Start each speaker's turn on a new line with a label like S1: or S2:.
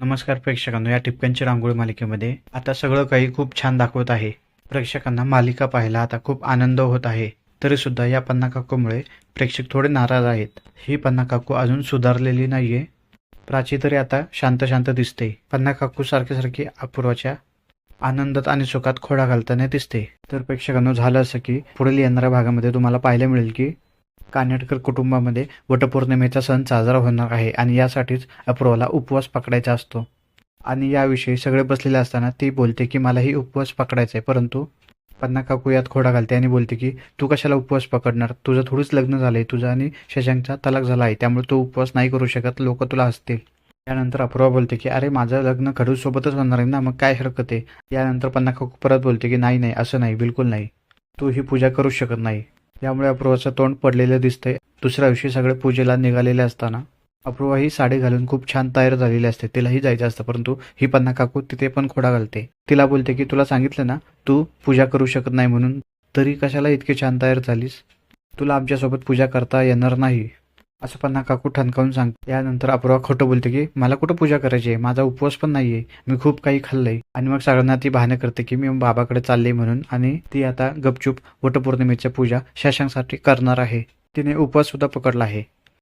S1: नमस्कार प्रेक्षकांनो या टिपक्यांची रांगोळी मालिकेमध्ये आता सगळं काही खूप छान दाखवत आहे. प्रेक्षकांना मालिका पाहायला आता खूप आनंद होत आहे. तरी सुद्धा या पन्ना काकूमुळे प्रेक्षक थोडे नाराज आहेत. ही पन्ना काकू अजून सुधारलेली नाहीये. प्राची तरी आता शांत शांत दिसते. पन्ना काकू सारखी सारखी अपूर्वाच्या आनंदात आणि सुखात खोडा घालताना दिसते. तर प्रेक्षकांनो झालं असं की पुढील येणाऱ्या भागामध्ये तुम्हाला पाहायला मिळेल की कानेटकर कुटुंबामध्ये वटपौर्णिमेचा सण साजरा होणार आहे आणि यासाठीच अपूर्वाला उपवास पकडायचा असतो. आणि याविषयी सगळे बसलेले असताना ती बोलते की मलाही उपवास पकडायचा आहे परंतु पन्ना काकू यात खोडा घालते आणि बोलते की तू कशाला उपवास पकडणार? तुझं थोडंच लग्न झालंय तुझं आणि शशांकचा तलाक झाला आहे त्यामुळे तू उपवास नाही करू शकत लोक तुला हसतील. त्यानंतर अपूर्वा बोलते की अरे माझं लग्न खडू सोबतच होणार आहे ना मग काय हरकत आहे? यानंतर पन्ना काकू परत बोलते की नाही नाही असं नाही बिलकुल नाही. तू ही पूजा करू शकत नाही. यामुळे अपूर्वाचं तोंड पडलेलं दिसतंय. दुसऱ्या दिवशी सगळे पूजेला निघालेले असताना अपूर्वा ही साडी घालून खूप छान तयार झालेली असते. तिलाही जायचं असतं परंतु ही पन्ना काकू तिथे पण खोडा घालते. तिला बोलते की तुला सांगितलं ना तू पूजा करू शकत नाही म्हणून. तरी कशाला इतकी छान तयार झालीस? तुला आमच्यासोबत पूजा करता येणार नाही. असं पण नका काकू ठणकावून सांगते त्यानंतर अपूर्वा खोटं बोलते की मला कुठं पूजा करायची आहे? माझा उपवास पण नाहीये. मी खूप काही खाल्लंय. आणि मग सगळ्यांना ती बहाणे करते की मी बाबाकडे चालले म्हणून आणि ती आता गपचूप वटपौर्णिमेच्या पूजा शशांकसाठी करणार आहे. तिने उपवास सुद्धा पकडला आहे.